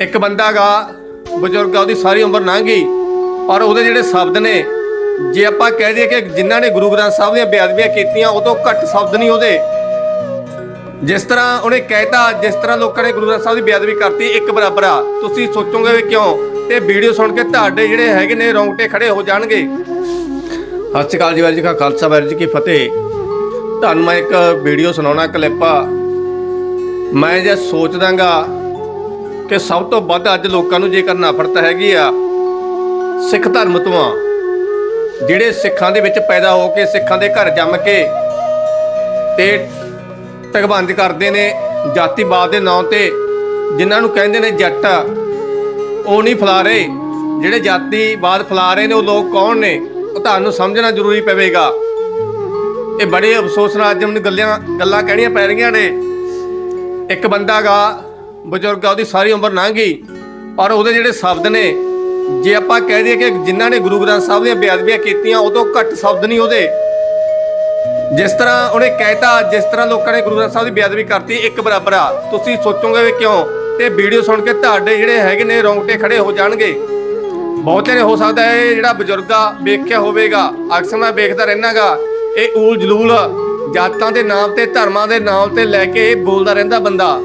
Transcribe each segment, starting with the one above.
ਇੱਕ ਬੰਦਾ ਗਾ ਬਜ਼ੁਰਗ ਆ, ਉਹਦੀ ਸਾਰੀ ਉਮਰ ਲੰਘ ਗਈ। ਪਰ ਉਹਦੇ ਜਿਹੜੇ ਸ਼ਬਦ ਨੇ, ਜੇ ਆਪਾਂ ਕਹਿ ਦਈਏ ਕਿ ਜਿਨ੍ਹਾਂ ਨੇ ਗੁਰੂ ਗ੍ਰੰਥ ਸਾਹਿਬ ਦੀਆਂ ਬੇਅਦਬੀਆਂ ਕੀਤੀਆਂ, ਉਹ ਤੋਂ ਘੱਟ ਸ਼ਬਦ ਨਹੀਂ ਉਹਦੇ। ਜਿਸ ਤਰ੍ਹਾਂ ਉਹਨੇ ਕਹਿਤਾ, ਜਿਸ ਤਰ੍ਹਾਂ ਲੋਕਾਂ ਨੇ ਗੁਰੂ ਗ੍ਰੰਥ ਸਾਹਿਬ ਦੀ ਬੇਅਦਬੀ ਕਰਤੀ, ਇੱਕ ਬਰਾਬਰ ਆ। ਤੁਸੀਂ ਸੋਚੋਗੇ ਵੀ ਕਿਉਂ? ਤੇ ਵੀਡੀਓ ਸੁਣ ਕੇ ਤੁਹਾਡੇ ਜਿਹੜੇ ਹੈਗੇ ਨੇ, ਰੌਂਗਟੇ ਖੜੇ ਹੋ ਜਾਣਗੇ। ਸਤਿ ਸ਼੍ਰੀ ਅਕਾਲ ਜੀ, ਵਾਹਿਗੁਰੂ ਜੀ ਕਾ ਖਾਲਸਾ, ਵਾਹਿਗੁਰੂ ਜੀ ਕੀ ਫਤਿਹ। ਤੁਹਾਨੂੰ ਮੈਂ ਇੱਕ ਵੀਡੀਓ ਸੁਣਾਉਣਾ, ਕਲਿੱਪ ਆ। ਮੈਂ ਜੇ ਸੋਚਦਾਗਾ ਕਿ ਸਭ ਤੋਂ ਵੱਧ ਅੱਜ ਲੋਕਾਂ ਨੂੰ ਜੇਕਰ ਨਫ਼ਰਤ ਹੈਗੀ ਆ, ਸਿੱਖ ਧਰਮ ਤੋਂ ਆ, ਜਿਹੜੇ ਸਿੱਖਾਂ ਦੇ ਵਿੱਚ ਪੈਦਾ ਹੋ ਕੇ, ਸਿੱਖਾਂ ਦੇ ਘਰ ਜੰਮ ਕੇ ਤੇ ਤਗਬੰਦ ਕਰਦੇ ਨੇ ਜਾਤੀਵਾਦ ਦੇ ਨਾਂ ਤੇ, ਜਿਨ੍ਹਾਂ ਨੂੰ ਕਹਿੰਦੇ ਨੇ ਜੱਟ ਉਹ ਨਹੀਂ ਫਲਾ ਰਹੇ। ਜਿਹੜੇ ਜਾਤੀਵਾਦ ਫਲਾ ਰਹੇ ਨੇ, ਉਹ ਲੋਕ ਕੌਣ ਨੇ? ਉਹ ਤੁਹਾਨੂੰ ਸਮਝਣਾ ਜ਼ਰੂਰੀ ਪਵੇਗਾ। ਇਹ ਬੜੇ ਅਫਸੋਸ ਨਾਲ ਅੱਜ ਮੈਨੂੰ ਗੱਲਾਂ ਗੱਲਾਂ ਕਹਿਣੀਆਂ ਪੈ ਰਹੀਆਂ ਨੇ। ਇੱਕ ਬੰਦਾ ਗਾ ਬਜ਼ੁਰਗ ਆ, ਉਹਦੀ ਸਾਰੀ ਉਮਰ ਲੰਘ ਗਈ। ਪਰ ਉਹਦੇ ਜਿਹੜੇ ਸ਼ਬਦ ਨੇ, ਜੇ ਆਪਾਂ ਕਹਿ ਦਈਏ ਕਿ ਜਿਨ੍ਹਾਂ ਨੇ ਗੁਰੂ ਗ੍ਰੰਥ ਸਾਹਿਬ ਦੀਆਂ ਬੇਅਦਬੀਆਂ ਕੀਤੀਆਂ, ਉਹ ਤੋਂ ਘੱਟ ਸ਼ਬਦ ਨਹੀਂ ਉਹਦੇ। ਜਿਸ ਤਰ੍ਹਾਂ ਉਹਨੇ ਕਹਿਤਾ, ਜਿਸ ਤਰ੍ਹਾਂ ਲੋਕਾਂ ਨੇ ਗੁਰੂ ਗ੍ਰੰਥ ਸਾਹਿਬ ਦੀ ਬੇਅਦਬੀ ਕਰਤੀ, ਇੱਕ ਬਰਾਬਰ ਆ। ਤੁਸੀਂ ਸੋਚੋਗੇ ਵੀ ਕਿਉਂ? ਤੇ ਵੀਡੀਓ ਸੁਣ ਕੇ ਤੁਹਾਡੇ ਜਿਹੜੇ ਹੈਗੇ ਨੇ, ਰੌਂਗਟੇ ਖੜੇ ਹੋ ਜਾਣਗੇ। ਬਹੁਤੇ ਨੇ ਹੋ ਸਕਦਾ ਹੈ ਇਹ ਜਿਹੜਾ ਬਜ਼ੁਰਗ ਆ, ਵੇਖਿਆ ਹੋਵੇਗਾ, ਅਕਸਰ ਮੈਂ ਵੇਖਦਾ ਰਹਿਣਾਗਾ ਇਹ ਊਲ ਜਲੂਲ ਜਾਤਾਂ ਦੇ ਨਾਮ ਤੇ, ਧਰਮਾਂ ਦੇ ਨਾਮ ਤੇ ਲੈ ਕੇ ਬੋਲਦਾ ਰਹਿੰਦਾ ਬੰਦਾ।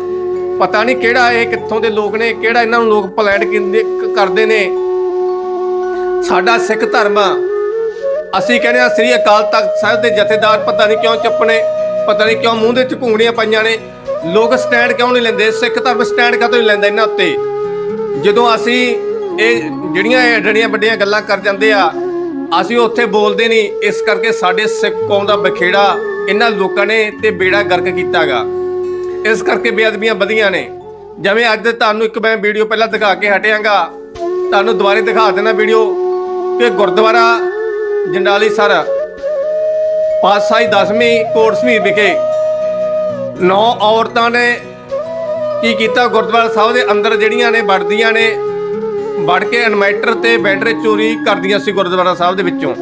ਪਤਾ ਨਹੀਂ ਕਿਹੜਾ ਇਹ ਕਿੱਥੋਂ ਦੇ ਲੋਕ ਨੇ, ਕਿਹੜਾ ਇਹਨਾਂ ਨੂੰ ਲੋਕ ਪਲਾਂਟ ਕਰਦੇ ਨੇ। ਸਾਡਾ ਸਿੱਖ ਧਰਮ ਆ। ਅਸੀਂ ਕਹਿੰਦੇ ਆ ਸ੍ਰੀ ਅਕਾਲ ਤਖਤ ਸਾਹਿਬ ਦੇ ਜਥੇਦਾਰ ਪਤਾ ਨਹੀਂ ਕਿਉਂ ਚੱਪਣੇ, ਪਤਾ ਨਹੀਂ ਕਿਉਂ ਮੂੰਹ ਦੇ ਚ ਘੁੰਗਣੀਆਂ ਪਾਈਆਂ ਨੇ। ਲੋਕ ਸਟੈਂਡ ਕਿਉਂ ਨਹੀਂ ਲੈਂਦੇ? ਸਿੱਖ ਧਰਮ ਸਟੈਂਡ ਕਾਹਤੋਂ ਨਹੀਂ ਲੈਂਦਾ ਇਹਨਾਂ ਉੱਤੇ? ਜਦੋਂ ਅਸੀਂ ਇਹ ਜਿਹੜੀਆਂ ਇਹ ਵੱਡੀਆਂ ਗੱਲਾਂ ਕਰ ਜਾਂਦੇ ਆ, ਅਸੀਂ ਉੱਥੇ ਬੋਲਦੇ ਨਹੀਂ। ਇਸ ਕਰਕੇ ਸਾਡੇ ਸਿੱਖ ਕੌਮ ਦਾ ਬਖੇੜਾ ਇਹਨਾਂ ਲੋਕਾਂ ਨੇ ਤੇ ਬੇੜਾ ਗਰਕ ਕੀਤਾਗਾ। ਇਸ ਕਰਕੇ ਬੇਅਦਬੀਆਂ ਵਧੀਆਂ ਨੇ। ਜਿਵੇਂ ਅੱਜ ਤੁਹਾਨੂੰ ਇੱਕ ਮੈਂ ਵੀਡੀਓ ਪਹਿਲਾਂ ਦਿਖਾ ਕੇ ਹਟਿਆਂਗਾ, ਤੁਹਾਨੂੰ ਦੁਬਾਰੇ ਦਿਖਾ ਦੇਣਾ ਵੀਡੀਓ। ਕਿ ਗੁਰਦੁਆਰਾ ਜੰਡਾਲੀ ਸਰ, ਪਾਤਸ਼ਾਹੀ ਦਸਵੀਂ ਕੋਟ ਵਿਖੇ ਨੌ ਔਰਤਾਂ ਨੇ ਕੀ ਕੀਤਾ? ਗੁਰਦੁਆਰਾ ਸਾਹਿਬ ਦੇ ਅੰਦਰ ਜਿਹੜੀਆਂ ਨੇ, ਵੜਦੀਆਂ ਨੇ, ਵੜ ਕੇ ਇਨਵਰਟਰ ਤੇ ਬੈਟਰੀ ਚੋਰੀ ਕਰਦੀਆਂ ਸੀ ਗੁਰਦੁਆਰਾ ਸਾਹਿਬ ਦੇ ਵਿੱਚੋਂ।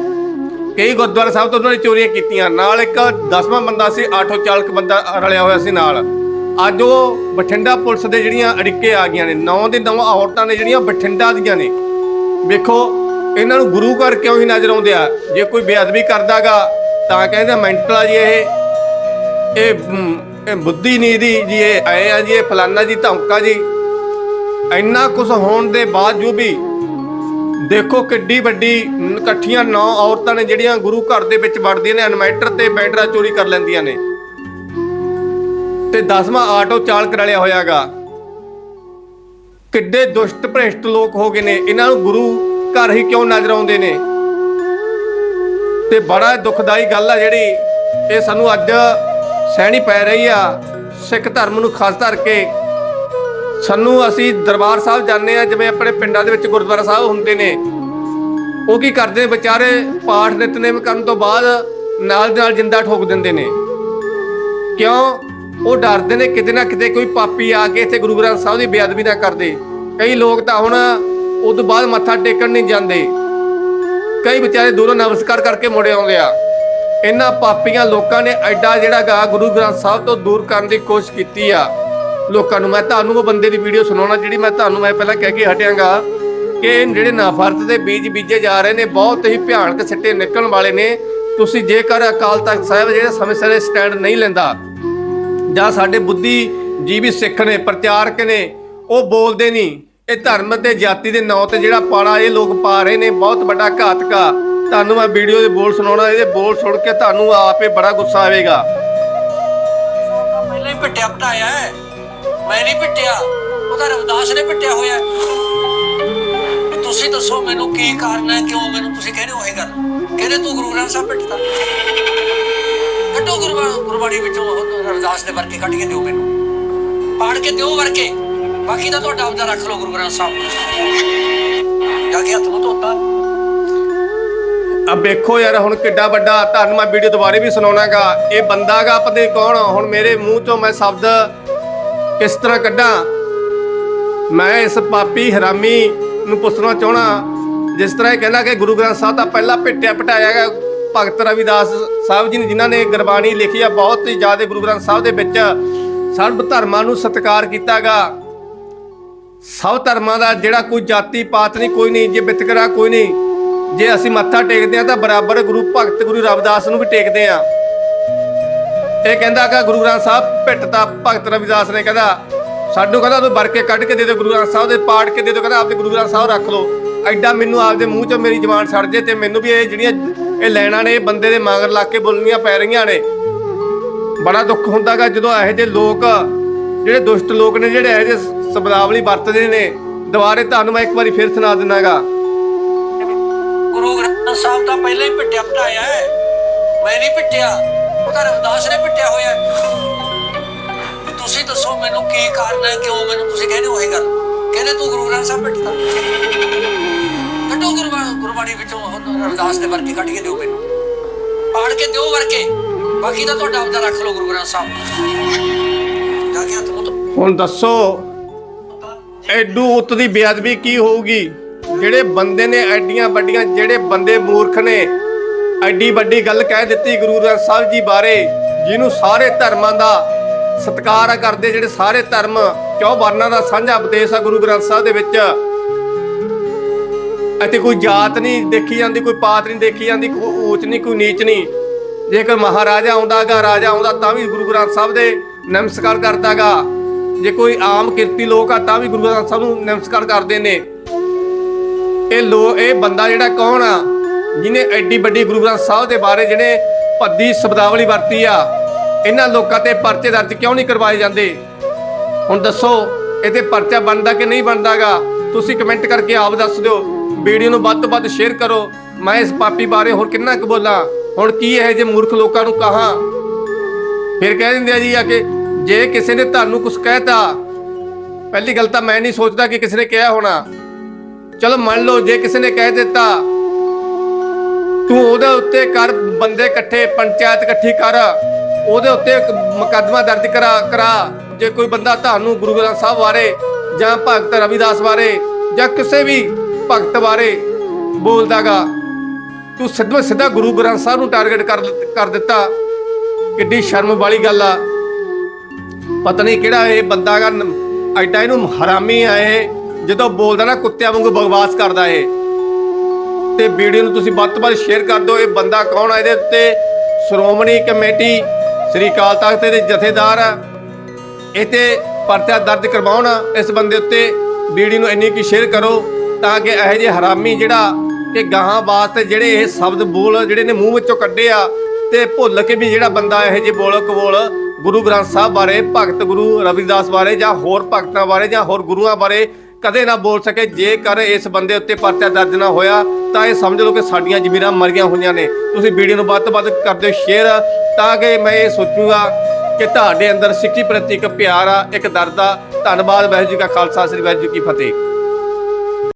ਕਈ ਗੁਰਦੁਆਰਾ ਸਾਹਿਬ ਤੋਂ ਉਹਨਾਂ ਨੇ ਚੋਰੀਆਂ ਕੀਤੀਆਂ। ਨਾਲ ਇੱਕ ਦਸਵਾਂ ਬੰਦਾ ਸੀ, ਆਟੋ ਚਾਲਕ ਬੰਦਾ ਰਲਿਆ ਹੋਇਆ ਸੀ ਨਾਲ। ਅੱਜ ਉਹ ਬਠਿੰਡਾ ਪੁਲਿਸ ਦੇ ਜਿਹੜੀਆਂ ਅੜਿੱਕੇ ਆ ਗਈਆਂ ਨੇ, ਨੌ ਦੇ ਨੌ ਔਰਤਾਂ ਨੇ ਜਿਹੜੀਆਂ ਬਠਿੰਡਾ ਦੀਆਂ ਨੇ। ਵੇਖੋ, ਇਹਨਾਂ ਨੂੰ ਗੁਰੂ ਘਰ ਕਿਉਂ ਹੀ ਨਜ਼ਰ ਆਉਂਦੇ ਆ? ਜੇ ਕੋਈ ਬੇਅਦਬੀ ਕਰਦਾਗਾ, ਤਾਂ ਕਹਿੰਦੇ ਮੈਂਟਲ ਆ ਜੀ ਇਹ। ਇਹ ਬੁੱਧੀ ਨਹੀਂ ਦੀ ਜੀ, ਇਹ ਆਏ ਆ ਜੀ, ਇਹ ਫਲਾਨਾ ਜੀ, ਧਮਕਾ ਜੀ। ਇੰਨਾ ਕੁਝ ਹੋਣ ਦੇ ਬਾਵਜੂਦ ਵੀ, ਦੇਖੋ ਕਿੱਡੀ ਵੱਡੀ ਇਕੱਠੀਆਂ ਨੌ ਔਰਤਾਂ ਨੇ ਜਿਹੜੀਆਂ ਗੁਰੂ ਘਰ ਦੇ ਵਿੱਚ ਵੜਦੀਆਂ ਨੇ ਇਨਵੈਟਰ ਤੇ ਬੈਟਰਾ ਚੋਰੀ ਕਰ ਲੈਂਦੀਆਂ ਨੇ। ਤੇ ਦਸਵਾਂ ਆਟੋ ਚਾਲਕ ਰਲਿਆ ਹੋਇਆਗਾ। ਕਿੱਡੇ ਦੁਸ਼ਟ ਭ੍ਰਿਸ਼ਟ ਲੋਕ ਹੋ ਗਏ ਨੇ। ਇਹਨਾਂ ਨੂੰ ਗੁਰੂ ਘਰ ਹੀ ਕਿਉਂ ਨਜ਼ਰ ਆਉਂਦੇ ਨੇ? ਤੇ ਬੜਾ ਦੁਖਦਾਈ ਗੱਲ ਆ ਜਿਹੜੀ ਇਹ ਸਾਨੂੰ ਅੱਜ ਸਹਿਣੀ ਪੈ ਰਹੀ ਆ ਸਿੱਖ ਧਰਮ ਨੂੰ ਖਾਸ ਕਰਕੇ। ਸਾਨੂੰ ਅਸੀਂ ਦਰਬਾਰ ਸਾਹਿਬ ਜਾਂਦੇ ਆ, ਜਿਵੇਂ ਆਪਣੇ ਪਿੰਡਾਂ ਦੇ ਵਿੱਚ ਗੁਰਦੁਆਰਾ ਸਾਹਿਬ ਹੁੰਦੇ ਨੇ। ਉਹ ਕੀ ਕਰਦੇ ਵਿਚਾਰੇ ਪਾਠ ਨਿਤਨੇਮ ਕਰਨ ਤੋਂ ਬਾਅਦ ਨਾਲ ਦੇ ਨਾਲ ਜਿੰਦਾ ਠੋਕ ਦਿੰਦੇ ਨੇ। ਕਿਉਂ? ਉਹ ਡਰਦੇ ਨੇ ਕਿਤੇ ਨਾ ਕਿਤੇ ਕੋਈ ਪਾਪੀ ਆ ਕੇ ਇੱਥੇ ਗੁਰੂ ਗ੍ਰੰਥ ਸਾਹਿਬ ਦੀ ਬੇਅਦਬੀ ਨਾ ਕਰਦੇ। ਕਈ ਲੋਕ ਤਾਂ ਹੁਣ ਉਸ ਤੋਂ ਬਾਅਦ ਮੱਥਾ ਟੇਕਣ ਨਹੀਂ ਜਾਂਦੇ। ਕਈ ਵਿਚਾਰੇ ਦੂਰੋਂ ਨਮਸਕਾਰ ਕਰਕੇ ਮੁੜੇ ਆਉਂਦੇ ਆ। ਇਹਨਾਂ ਪਾਪੀਆਂ ਲੋਕਾਂ ਨੇ ਐਡਾ ਜਿਹੜਾ ਗਾ ਗੁਰੂ ਗ੍ਰੰਥ ਸਾਹਿਬ ਤੋਂ ਦੂਰ ਕਰਨ ਦੀ ਕੋਸ਼ਿਸ਼ ਕੀਤੀ ਆ। ਲੋਕਾਂ ਨੂੰ ਮੈਂ ਤੁਹਾਨੂੰ ਉਹ ਬੰਦੇ ਦੀ ਵੀਡੀਓ ਸੁਣਾਉਣਾ, ਜਿਹੜੀ ਮੈਂ ਤੁਹਾਨੂੰ ਮੈਂ ਪਹਿਲਾਂ ਕਹਿ ਕੇ ਹਟਿਆਂਗਾ ਕਿ ਜਿਹੜੇ ਨਫ਼ਰਤ ਦੇ ਬੀਜ ਬੀਜੇ ਜਾ ਰਹੇ ਨੇ, ਬਹੁਤ ਹੀ ਭਿਆਨਕ ਸਿੱਟੇ ਨਿਕਲਣ ਵਾਲੇ ਨੇ। ਤੁਸੀਂ ਜੇਕਰ ਅਕਾਲ ਤਖਤ ਸਾਹਿਬ ਜਿਹੜਾ ਸਮੇਂ ਸਿਰ ਸਟੈਂਡ ਨਹੀਂ ਲੈਂਦਾ ਜਾਂ ਸਾਡੇ ਬੁੱਧੀ ਜੀਵੀ ਸਿੱਖ ਨੇ, ਪ੍ਰਚਾਰਕ ਨੇ, ਉਹ ਬੋਲਦੇ ਨਹੀਂ। ਇਹ ਧਰਮ ਤੇ ਜਾਤੀ ਦੇ ਨਾਂ ਤੇ ਜਿਹੜਾ ਪਾੜਾ ਇਹ ਲੋਕ ਪਾ ਰਹੇ ਨੇ, ਬਹੁਤ ਵੱਡਾ ਘਾਤਕ ਤੁਹਾਨੂੰ ਮੈਂ ਵੀਡੀਓ ਦੇ ਬੋਲ ਸੁਣਾਉਣਾ, ਇਹਦੇ ਬੋਲ ਸੁਣ ਕੇ ਤੁਹਾਨੂੰ ਆਪੇ ਬੜਾ ਗੁੱਸਾ ਆਵੇਗਾ। ਪਹਿਲਾਂ ਹੀ ਪਿੱਟਿਆ, ਪਟਾਇਆ ਹੈ। ਮੈਂ ਨਹੀਂ ਪਿੱਟਿਆ। ਉਹਦਾ ਰਵਿਦਾਸ ਨੇ ਪਿੱਟਿਆ ਹੋਇਆ ਤੁਸੀਂ ਦੱਸੋ ਮੈਨੂੰ ਕੀ ਕਾਰਨ ਹੈ, ਕਿਉਂ ਮੈਨੂੰ ਤੁਸੀਂ ਕਹਿ ਰਹੇ ਹੋ ਇਹ ਗੱਲ? ਕਹਿੰਦੇ ਤੂੰ ਗੁਰੂ ਗ੍ਰੰਥ ਸਾਹਿਬ ਪਿੱਟਦਾ। ਕੱਢੋ ਗੁਰਬਾ- ਗੁਰਬਾਣੀ ਵਿੱਚੋਂ ਉਹ ਰਵਿਦਾਸ ਦੇ ਵਰਕੇ ਕੱਢ ਕੇ ਦਿਓ ਮੈਨੂੰ। ਪਾੜ ਕੇ ਦਿਓ ਵਰਕੇ ਬਾਕੀ ਤਾਂ ਤੁਹਾਡਾ ਆਪਦਾ ਰੱਖ ਲਓ ਗੁਰੂ ਗ੍ਰੰਥ ਸਾਹਿਬ ਜਾ ਕੇ ਹੱਥ ਨੂੰ ਧੋਤਾ। ਆ ਵੇਖੋ ਯਾਰ, ਹੁਣ ਕਿੱਡਾ ਵੱਡਾ ਤੁਹਾਨੂੰ ਮੈਂ ਵੀਡੀਓ ਦੁਬਾਰੇ ਵੀ ਸੁਣਾਉਣਾਗਾ। ਇਹ ਬੰਦਾਗਾ ਪਤੇ ਕੌਣ ਹੁਣ ਮੇਰੇ ਮੂੰਹ ਚੋਂ ਮੈਂ ਸ਼ਬਦ ਕਿਸ ਤਰ੍ਹਾਂ ਕੱਢਾਂ? ਮੈਂ ਇਸ ਪਾਪੀ ਹਰਾਮੀ ਨੂੰ ਪੁੱਛਣਾ ਚਾਹਣਾ ਜਿਸ ਤਰ੍ਹਾਂ ਇਹ ਕਹਿੰਦਾ ਕਿ ਗੁਰੂ ਗ੍ਰੰਥ ਸਾਹਿਬ ਦਾ ਪਹਿਲਾ ਪਿੱਟਿਆ ਪਟਾਇਆ ਗਿਆ ਭਗਤ ਰਵਿਦਾਸ ਸਾਹਿਬ ਜੀ ਨੇ, ਜਿਨ੍ਹਾਂ ਨੇ ਗੁਰਬਾਣੀ ਲਿਖੀ ਆ, ਬਹੁਤ ਹੀ ਜ਼ਿਆਦਾ ਗੁਰੂ ਗ੍ਰੰਥ ਸਾਹਿਬ ਦੇ ਵਿੱਚ ਸਰਬ ਧਰਮਾਂ ਨੂੰ ਸਤਿਕਾਰ ਕੀਤਾਗਾ। ਸਭ ਧਰਮਾਂ ਦਾ ਜਿਹੜਾ ਕੋਈ ਜਾਤੀ ਪਾਤ ਨਹੀਂ, ਕੋਈ ਨਹੀਂ, ਜੇ ਵਿਤਕਰਾ ਕੋਈ ਨਹੀਂ, ਜੇ ਅਸੀਂ ਮੱਥਾ ਟੇਕਦੇ ਆ ਤਾਂ ਬਰਾਬਰ ਗੁਰੂ ਭਗਤ ਗੁਰੂ ਰਵਿਦਾਸ ਨੂੰ ਵੀ ਟੇਕਦੇ ਆ ਇਹ ਕਹਿੰਦਾ ਕਿ ਗੁਰੂ ਗ੍ਰੰਥ ਸਾਹਿਬ ਭਿੱਟਤਾ ਭਗਤ ਰਵਿਦਾਸ ਨੇ ਕਹਿੰਦਾ, ਸਾਨੂੰ ਕਹਿੰਦਾ ਤੂੰ ਵਰਕੇ ਕੱਢ ਕੇ ਦੇ ਦਿਓ, ਗੁਰੂ ਗ੍ਰੰਥ ਸਾਹਿਬ ਦੇ ਪਾੜ ਕੇ ਦੇ ਦਿਓ, ਕਹਿੰਦਾ ਆਪਦੇ ਗੁਰੂ ਗ੍ਰੰਥ ਸਾਹਿਬ ਰੱਖ ਲਓ। ਐਡਾ ਮੈਨੂੰ ਆਪਦੇ ਮੂੰਹ ਚੋਂ ਮੇਰੀ ਜ਼ਬਾਨ ਛੱਡ ਜੇ ਤੇ ਮੈਨੂੰ ਵੀ ਇਹ ਜਿਹੜੀਆਂ ਇਹ ਲੈਣਾ ਨੇ ਬੰਦੇ ਦੇ ਮਗਰ ਲੱਗ ਕੇ ਬੋਲਣੀਆਂ ਪੈ ਰਹੀਆਂ ਨੇ। ਬੜਾ ਦੁੱਖ ਹੁੰਦਾਗਾ ਜਦੋਂ ਇਹੋ ਜਿਹੇ ਲੋਕ, ਜਿਹੜੇ ਦੁਸ਼ਟ ਲੋਕ ਨੇ, ਜਿਹੜੇ ਇਹੋ ਜਿਹੇ ਸ਼ਬਦਾਵਲੀ ਵਰਤਦੇ ਨੇ। ਦੁਬਾਰੇ ਤੁਹਾਨੂੰ ਮੈਂ ਇੱਕ ਵਾਰੀ ਫਿਰ ਸੁਣਾ ਦਿੰਨਾਗਾ ਗੁਰੂ ਗ੍ਰੰਥ ਸਾਹਿਬ ਤਾਂ ਪਹਿਲਾਂ ਹੀ ਪਿੱਟਿਆ ਪਟਾਇਆ ਹੈ। ਮੈਂ ਨਹੀਂ ਪਿੱਟਿਆ ਉਹਦਾ ਰਵਿਦਾਸ ਨੇ ਪਿੱਟਿਆ ਹੋਇਆ ਤੁਸੀਂ ਦੱਸੋ ਮੈਨੂੰ ਕੀ ਕਾਰਨ ਹੈ, ਕਿਉਂ ਮੈਨੂੰ ਤੁਸੀਂ ਕਹਿੰਦੇ ਹੋ ਗੱਲ? ਕਹਿੰਦੇ ਤੂੰ ਗੁਰੂ ਗ੍ਰੰਥ ਸਾਹਿਬ ਪਿੱਟਦਾ ਕੱਢੋ ਗੁਰਬਾਣੀ ਵਿੱਚੋਂ ਰਵਿਦਾਸ ਦੇ ਵਰਕੇ ਕੱਢ ਕੇ ਦਿਓ ਮੈਨੂੰ। ਪਾੜ ਕੇ ਦਿਓ ਵਰਕੇ। ਬਾਕੀ ਤਾਂ ਤੁਹਾਡਾ ਆਪਦਾ ਰੱਖ ਲਓ ਗੁਰੂ ਗ੍ਰੰਥ ਸਾਹਿਬ। ਜਾ ਕੇ ਹੱਥ ਮੂੰਹ ਹੁਣ ਦੱਸੋ, ਐਡੂ ਉੱਤ ਦੀ ਬੇਅਦਬੀ ਕੀ ਹੋਊਗੀ? ਜਿਹੜੇ ਬੰਦੇ ਨੇ ਐਡੀਆਂ ਵੱਡੀਆਂ, ਜਿਹੜੇ ਬੰਦੇ ਮੂਰਖ ਨੇ, ਐਡੀ ਵੱਡੀ ਗੱਲ ਕਹਿ ਦਿੱਤੀ ਗੁਰੂ ਗ੍ਰੰਥ ਸਾਹਿਬ ਜੀ ਬਾਰੇ, ਜਿਹਨੂੰ ਸਾਰੇ ਧਰਮਾਂ ਦਾ ਸਤਿਕਾਰ ਕਰਦੇ, ਜਿਹੜੇ ਸਾਰੇ ਧਰਮ ਕਿਉਂ ਵਰਨਾਂ ਦਾ ਸਾਂਝਾ ਉਪਦੇਸ਼ ਆ ਗੁਰੂ ਗ੍ਰੰਥ ਸਾਹਿਬ ਦੇ ਵਿੱਚ? ਇੱਥੇ ਕੋਈ ਜਾਤ ਨਹੀਂ ਦੇਖੀ ਜਾਂਦੀ, ਕੋਈ ਪਾਤ ਨਹੀਂ ਦੇਖੀ ਜਾਂਦੀ, ਕੋਈ ਊਚ ਨਹੀਂ, ਕੋਈ ਨੀਚ ਨਹੀਂ। ਜੇਕਰ ਮਹਾਰਾਜਾ ਆਉਂਦਾਗਾ ਰਾਜਾ ਆਉਂਦਾ, ਤਾਂ ਵੀ ਗੁਰੂ ਗ੍ਰੰਥ ਸਾਹਿਬ ਦੇ ਨਮਸਕਾਰ ਕਰਦਾਗਾ ਜੇ ਕੋਈ ਆਮ ਕਿਰਤੀ ਲੋਕ ਆ, ਤਾਂ ਵੀ ਗੁਰੂ ਗ੍ਰੰਥ ਸਾਹਿਬ ਨੂੰ ਨਮਸਕਾਰ ਕਰਦੇ ਨੇ। ਇਹ ਲੋ, ਇਹ ਬੰਦਾ ਜਿਹੜਾ ਕੌਣ ਆ? ਜਿਹਨੇ ਐਡੀ ਵੱਡੀ ਗੁਰੂ ਗ੍ਰੰਥ ਸਾਹਿਬ ਦੇ ਬਾਰੇ ਜਿਹੜੇ ਭੱਦੀ ਸ਼ਬਦਾਵਲੀ ਵਰਤੀ ਆ, ਇਹਨਾਂ ਲੋਕਾਂ ਤੇ ਪਰਚੇ ਦਰਜ ਕਿਉਂ ਨਹੀਂ ਕਰਵਾਏ ਜਾਂਦੇ? ਹੁਣ ਦੱਸੋ ਇਹਦੇ ਪਰਚਾ ਬਣਦਾ ਕਿ ਨਹੀਂ ਬਣਦਾਗਾ ਤੁਸੀਂ ਕਮੈਂਟ ਕਰਕੇ ਆਪ ਦੱਸ ਦਿਓ। ਵੀਡੀਓ ਨੂੰ ਵੱਧ ਤੋਂ ਵੱਧ ਸ਼ੇਅਰ ਕਰੋ। ਮੈਂ ਇਸ ਪਾਪੀ ਬਾਰੇ ਹੋਰ ਕਿੰਨਾ ਕੁ ਬੋਲਾਂ? ਹੁਣ ਕੀ ਇਹ ਜੇ ਮੂਰਖ ਲੋਕਾਂ ਨੂੰ ਕਹਾਂ? ਫਿਰ ਕਹਿ ਦਿੰਦੇ ਆ ਜੀ ਆ ਕਿ ਜੇ ਕਿਸੇ ਨੇ ਤੁਹਾਨੂੰ ਕੁਝ ਕਹਿਤਾ, ਪਹਿਲੀ ਗੱਲ ਤਾਂ ਮੈਂ ਨਹੀਂ ਸੋਚਦਾ ਕਿ ਕਿਸੇ ਨੇ ਕਿਹਾ ਹੋਣਾ। ਚਲੋ ਮੰਨ ਲਓ ਜੇ ਕਿਸੇ ਨੇ ਕਹਿ ਦਿੱਤਾ, ਤੂੰ ਉਹਦੇ ਉੱਤੇ ਕਰ, ਬੰਦੇ ਇਕੱਠੇ, ਪੰਚਾਇਤ ਇਕੱਠੀ ਕਰ, ਉਹਦੇ ਉੱਤੇ ਮੁਕੱਦਮਾ ਦਰਜ ਕਰਾ ਕਰਾ। ਜੇ ਕੋਈ ਬੰਦਾ ਤੁਹਾਨੂੰ ਗੁਰੂ ਗ੍ਰੰਥ ਸਾਹਿਬ ਬਾਰੇ ਜਾਂ ਭਗਤ ਰਵਿਦਾਸ ਬਾਰੇ ਜਾਂ ਕਿਸੇ ਵੀ ਭਗਤ ਬਾਰੇ ਬੋਲਦਾਗਾ। ਤੂੰ ਸਿੱਧਾ ਸਿੱਧਾ ਗੁਰੂ ਗ੍ਰੰਥ ਸਾਹਿਬ ਨੂੰ ਟਾਰਗੇਟ ਕਰ ਕਰ ਦਿੱਤਾ। ਕਿੱਡੀ ਸ਼ਰਮ ਵਾਲੀ ਗੱਲ ਆ। ਪਤਾ ਨਹੀਂ ਕਿਹੜਾ ਇਹ ਬੰਦਾ ਐਡਾ ਇਹਨੂੰ ਹਰਾਮੀ ਆ ਜਦੋਂ ਬੋਲਦਾ ਨਾ ਕੁੱਤਿਆਂ ਵਾਂਗੂ ਬਕਵਾਸ ਕਰਦਾ ਇਹ। ਤੇ ਵੀਡੀਓ ਨੂੰ ਤੁਸੀਂ ਵੱਧ ਤੋਂ ਵੱਧ ਸ਼ੇਅਰ ਕਰ ਦਿਓ, ਇਹ ਬੰਦਾ ਕੌਣ ਆ? ਇਹਦੇ ਉੱਤੇ ਸ਼੍ਰੋਮਣੀ ਕਮੇਟੀ ਸ੍ਰੀ ਅਕਾਲ ਤਖਤ ਦੇ ਜਥੇਦਾਰ ਆ। ਇਹ ਤੇ ਪਰਚਾ ਦਰਜ ਕਰਵਾਉਣ ਇਸ ਬੰਦੇ ਉੱਤੇ। ਵੀਡੀਓ ਨੂੰ ਇੰਨੀ ਕੀ ਸ਼ੇਅਰ ਕਰੋ। ਤਾਂ ਕਿ ਇਹੋ ਜਿਹੇ ਹਰਾਮੀ ਜਿਹੜਾ ਕਿ ਗਾਹਾਂ ਵਾਸਤੇ ਜਿਹੜੇ ਇਹ ਸ਼ਬਦ ਬੋਲ ਜਿਹੜੇ ਨੇ ਮੂੰਹ ਵਿੱਚੋਂ ਕੱਢੇ ਆ ਤੇ ਭੁੱਲ ਕੇ ਵੀ ਜਿਹੜਾ ਬੰਦਾ ਇਹੋ ਜਿਹੇ ਬੋਲ ਕਬੋਲ ਗੁਰੂ ਗ੍ਰੰਥ ਸਾਹਿਬ ਬਾਰੇ, ਭਗਤ ਗੁਰੂ ਰਵਿਦਾਸ ਬਾਰੇ ਜਾਂ ਹੋਰ ਭਗਤਾਂ ਬਾਰੇ ਜਾਂ ਹੋਰ ਗੁਰੂਆਂ ਬਾਰੇ ਕਦੇ ਨਾ ਬੋਲ ਸਕੇ। ਜੇਕਰ ਇਸ ਬੰਦੇ ਉੱਤੇ ਪਰਚਾ ਦਰਜ ਨਾ ਹੋਇਆ, ਤਾਂ ਇਹ ਸਮਝ ਲਓ ਕਿ ਸਾਡੀਆਂ ਜ਼ਮੀਰਾਂ ਮਰੀਆਂ ਹੋਈਆਂ ਨੇ। ਤੁਸੀਂ ਵੀਡੀਓ ਨੂੰ ਵੱਧ ਤੋਂ ਵੱਧ ਕਰ ਦਿਓ ਸ਼ੇਅਰ ਤਾਂ ਕਿ ਮੈਂ ਇਹ ਸੋਚੂਗਾ ਕਿ ਤੁਹਾਡੇ ਅੰਦਰ ਸਿੱਖੀ ਪ੍ਰਤੀ ਇੱਕ ਪਿਆਰ ਆ, ਇੱਕ ਦਰਦ ਆ। ਧੰਨਵਾਦ, ਵਾਹਿਗੁਰੂ ਜੀ ਕਾ ਖਾਲਸਾ, ਸ੍ਰੀ ਵਾਹਿਗੁਰੂ ਜੀ ਕੀ ਫਤਿਹ।